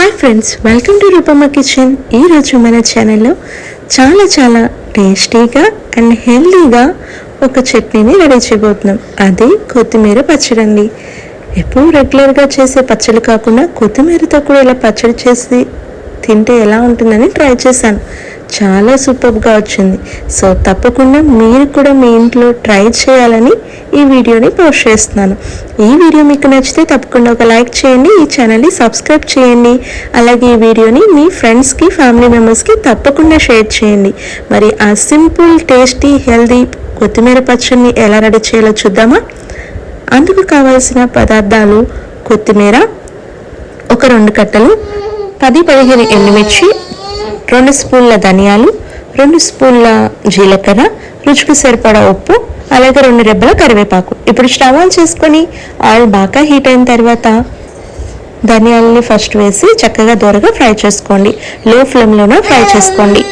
Hi friends welcome to Roopamma kitchen ఈరోజు మన ఛానల్లో చాలా చాలా టేస్టీగా అండ్ హెల్తీగా ఒక చట్నీని రెడీ చేయబోతున్నాం. అది కొత్తిమీర పచ్చడి అండి ఎప్పుడు రెగ్యులర్గా చేసే పచ్చడి కాకుండా కొత్తిమీరతో కూడా ఇలా పచ్చడి చేసి తింటే ఎలా ఉంటుందని ట్రై చేశాను. చాలా సూపర్గా వచ్చింది. సో తప్పకుండా మీరు కూడా మీ ఇంట్లో ట్రై చేయాలని ఈ వీడియోని పోస్ట్ చేస్తున్నాను. ఈ వీడియో మీకు నచ్చితే తప్పకుండా ఒక లైక్ చేయండి ఈ ఛానల్ని సబ్స్క్రైబ్ చేయండి. అలాగే ఈ వీడియోని మీ ఫ్రెండ్స్కి ఫ్యామిలీ మెంబర్స్కి తప్పకుండా షేర్ చేయండి. మరి ఆ సింపుల్ టేస్టీ హెల్దీ కొత్తిమీర పచ్చడిని ఎలా రెడీ చేయాలో చూద్దామా? అందుకు కావాల్సిన పదార్థాలు కొత్తిమీర ఒక రెండు కట్టలు పది పదిహేను ఎండుమిర్చి రెండు స్పూన్ల ధనియాలు రెండు స్పూన్ల జీలకర్ర రుచికి సరిపడా ఉప్పు అలాగే రెండు రెబ్బల కరివేపాకు. ఇప్పుడు స్టవ్ ఆన్ చేసుకొని ఆయిల్ బాగా హీట్ అయిన తర్వాత ధనియాలని ఫస్ట్ వేసి చక్కగా దూరగా ఫ్రై చేసుకోండి. లో ఫ్లేమ్లోనే ఫ్రై చేసుకోండి.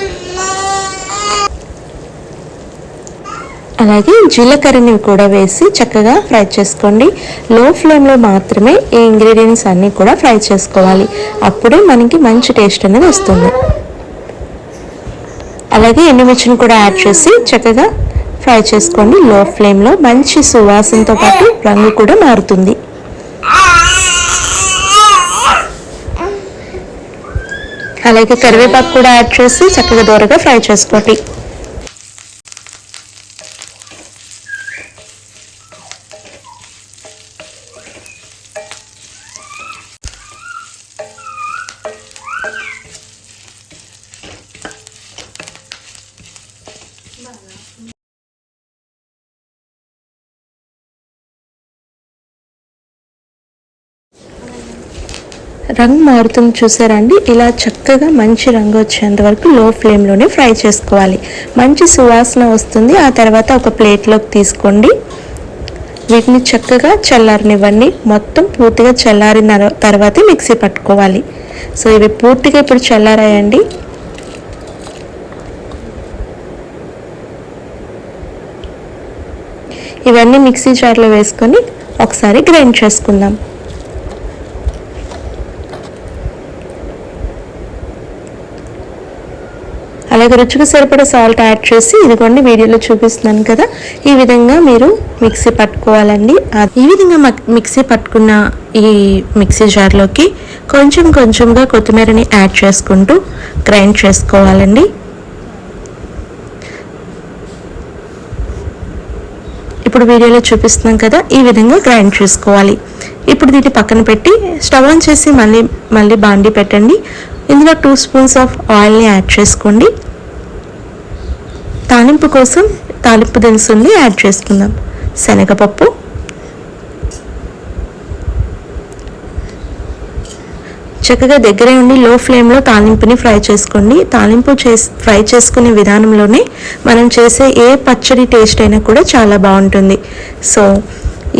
అలాగే జీలకర్రని కూడా వేసి చక్కగా ఫ్రై చేసుకోండి. లో ఫ్లేమ్లో మాత్రమే ఈ ఇంగ్రీడియంట్స్ అన్నీ కూడా ఫ్రై చేసుకోవాలి. అప్పుడే మనకి మంచి టేస్ట్ అనేది వస్తుంది. అలాగే ఎండుమిర్చిని కూడా యాడ్ చేసి చక్కగా ఫ్రై చేసుకోండి. లో ఫ్లేమ్లో మంచి సువాసనతో పాటు రంగు కూడా మారుతుంది. అలాగే కరివేపాకు కూడా యాడ్ చేసి చక్కగా దూరగా ఫ్రై చేసుకోండి. రంగు మారుతుంది చూసారండి. ఇలా చక్కగా మంచి రంగు వచ్చేంత వరకు లో ఫ్లేమ్లోనే ఫ్రై చేసుకోవాలి. మంచి సువాసన వస్తుంది. ఆ తర్వాత ఒక ప్లేట్లోకి తీసుకోండి. వీటిని చక్కగా చల్లారనివ్వండి. మొత్తం పూర్తిగా చల్లారిన తర్వాతే మిక్సీ పట్టుకోవాలి. సో ఇవి పూర్తిగా ఇప్పుడు చల్లారాయండి. ఇవన్నీ మిక్సీ జార్లో వేసుకొని ఒకసారి గ్రైండ్ చేసుకుందాం. అలాగే రుచికి సరిపడా సాల్ట్ యాడ్ చేసి ఇదిగోండి వీడియోలో చూపిస్తున్నాను కదా. ఈ విధంగా మీరు మిక్సీ పట్టుకోవాలండి. ఈ విధంగా మక్- మిక్సీ పట్టుకున్న ఈ మిక్సీ జార్లోకి కొంచెం కొంచెంగా కొత్తిమీరని యాడ్ చేసుకుంటూ గ్రైండ్ చేసుకోవాలండి. ఇప్పుడు వీడియోలో చూపిస్తున్నాం కదా ఈ విధంగా గ్రైండ్ చేసుకోవాలి. ఇప్పుడు దీన్ని పక్కన పెట్టి స్టవ్ ఆన్ చేసి మళ్ళీ మళ్ళీ బాండి పెట్టండి. ఇందులో టూ స్పూన్స్ ఆఫ్ ఆయిల్ని యాడ్ చేసుకోండి. తాలింపు కోసం తాలింపు దినుసుల్ని యాడ్ చేసుకుందాం. శనగపప్పు. చక్కగా దగ్గరే ఉండి లో ఫ్లేమ్లో తాలింపుని ఫ్రై చేసుకోండి. తాలింపు చేసి ఫ్రై చేసుకునే విధానంలోనే మనం చేసే ఏ పచ్చడి టేస్ట్ అయినా కూడా చాలా బాగుంటుంది. సో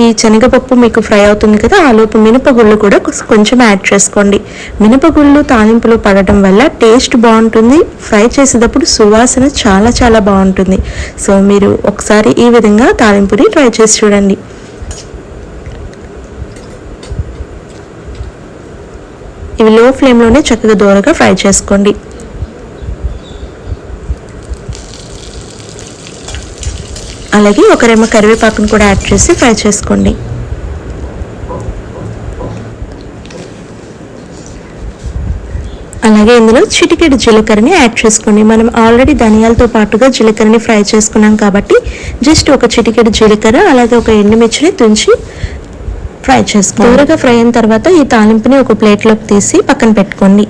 ఈ శనగపప్పు మీకు ఫ్రై అవుతుంది కదా ఆ లోపు మినపగుళ్ళు కూడా కొంచెం యాడ్ చేసుకోండి. మినపగుళ్ళు తాలింపులు పడటం వల్ల టేస్ట్ బాగుంటుంది ఫ్రై చేసేటప్పుడు సువాసన చాలా చాలా బాగుంటుంది. సో మీరు ఒకసారి ఈ విధంగా తాలింపుని ట్రై చేసి చూడండి. ఇవి లో ఫ్లేమ్లోనే చక్కగా దూరగా ఫ్రై చేసుకోండి. అలాగే ఒక రెమ్మ కరివేపాకును కూడా యాడ్ చేసి ఫ్రై చేసుకోండి. అలాగే ఇందులో చిటికెడు జీలకర్రని యాడ్ చేసుకోండి. మనం ఆల్రెడీ ధనియాలతో పాటుగా జీలకర్రని ఫ్రై చేసుకున్నాం కాబట్టి జస్ట్ ఒక చిటికెడు జీలకర్ర అలాగే ఒక ఎండుమిర్చిని తుంచి ఫ్రై చేసుకోండి. దూరగా ఫ్రై అయిన తర్వాత ఈ తాలింపుని ఒక ప్లేట్లోకి తీసి పక్కన పెట్టుకోండి.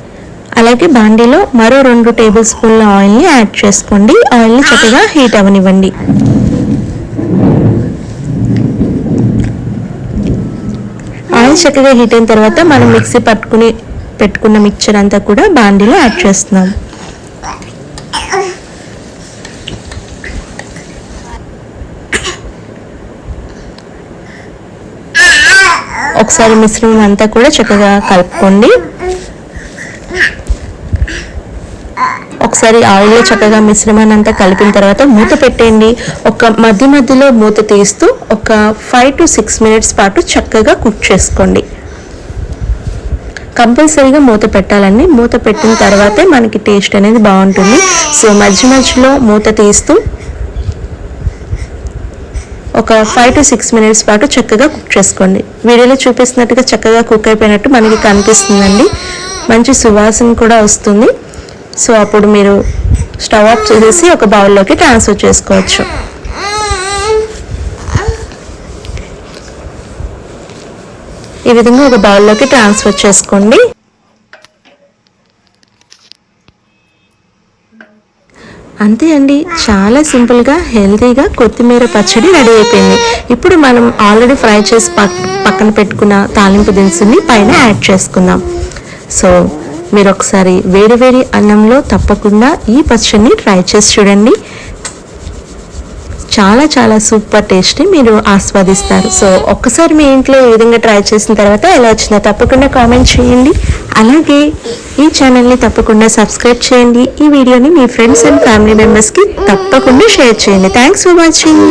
అలాగే బాండీలో మరో రెండు టేబుల్ స్పూన్ల ఆయిల్ని యాడ్ చేసుకోండి. ఆయిల్ని చక్కగా హీట్ అవనివ్వండి ఆయిల్ చక్కగా హీట్ అయిన తర్వాత మనం మిక్సీ పట్టుకుని పెట్టుకున్న మిక్చర్ అంతా కూడా బాండీలో యాడ్ చేస్తున్నాం. ఒకసారి మిశ్రమం అంతా కూడా చక్కగా కలుపుకోండి. ఒకసారి ఆయిల్లో చక్కగా మిశ్రమాన్ని అంతా కలిపిన తర్వాత మూత పెట్టేయండి. ఒక మధ్య మధ్యలో మూత తీస్తూ ఒక ఫైవ్ టు సిక్స్ మినిట్స్ పాటు చక్కగా కుక్ చేసుకోండి. కంపల్సరీగా మూత పెట్టాలండి. మూత పెట్టిన తర్వాతే మనకి టేస్ట్ అనేది బాగుంటుంది. సో మధ్య మధ్యలో మూత తీస్తూ ఒక ఫైవ్ టు సిక్స్ మినిట్స్ పాటు చక్కగా కుక్ చేసుకోండి. వీడియోలో చూపిస్తున్నట్టుగా చక్కగా కుక్ అయిపోయినట్టు మనకి కనిపిస్తుందండి. మంచి సువాసన కూడా వస్తుంది. సో అప్పుడు మీరు స్టవ్ ఆఫ్ చేసేసి ఒక బౌల్లోకి ట్రాన్స్ఫర్ చేసుకోవచ్చు. ఈ విధంగా ఒక బౌల్లోకి ట్రాన్స్ఫర్ చేసుకోండి. అంతే అండి చాలా సింపుల్గా హెల్తీగా కొత్తిమీర పచ్చడి రెడీ అయిపోయింది. ఇప్పుడు మనం ఆల్రెడీ ఫ్రై చేసి పక్కన పెట్టుకున్న తాలింపు దినుసుని పైన యాడ్ చేసుకుందాం. సో మీరు ఒకసారి వేడి వేడి అన్నంలో తప్పకుండా ఈ పచ్చడిని ట్రై చేసి చూడండి. చాలా చాలా సూపర్ టేస్ట్ని మీరు ఆస్వాదిస్తారు. సో ఒక్కసారి మీ ఇంట్లో ఏ విధంగా ట్రై చేసిన తర్వాత ఎలా వచ్చిందో తప్పకుండా కామెంట్ చేయండి. అలాగే ఈ ఛానల్ని తప్పకుండా సబ్స్క్రైబ్ చేయండి. ఈ వీడియోని మీ ఫ్రెండ్స్ అండ్ ఫ్యామిలీ మెంబర్స్కి తప్పకుండా షేర్ చేయండి. Thanks for watching.